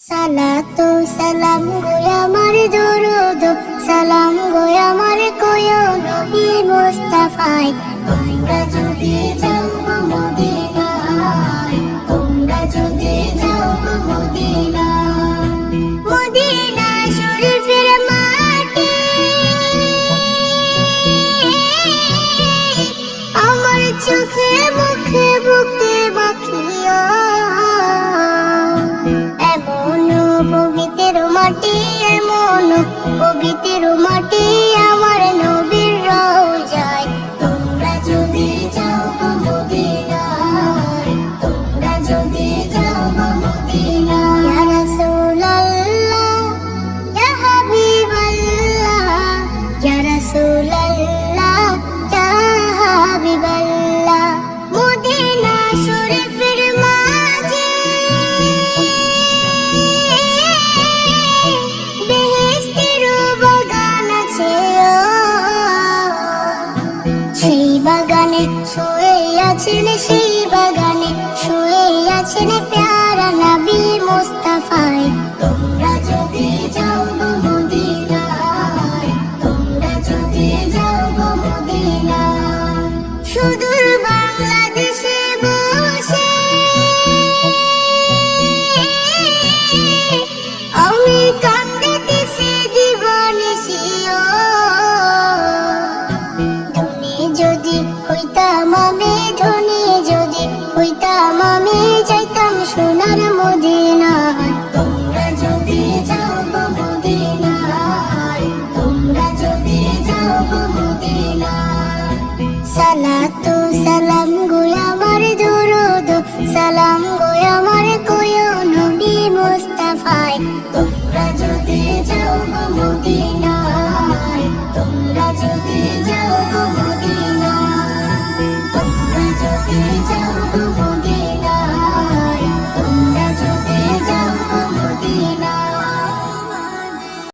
সালাতু সালাম গোয়া আমার দরুদ সালাম গো আমার কোয় নবী মুস্তাফায়। তোমরা যদি মাটি আমার নবীর রওজায় তোমরা যদি যাও গো মদিনায় তোমরা যদি যাও মদিনায়। বাগানে, শুয়ে আছেন সেই বাগানে, শুয়ে আছেন প্যারা নবী মুস্তাফায়। তোমরা যদি যাও তোমরা যদি যাও গো মদিনায়। আমি ধনী যদি হইতাম, আমি চাইতাম সোনার মদিনায় তোমরা যদি সালাতু, সালাম গো দুরুদ, সালাম গো কোয় নবী মুস্তাফায় তোমরা যদি যাও মদিনায় তোমরা যদি যাও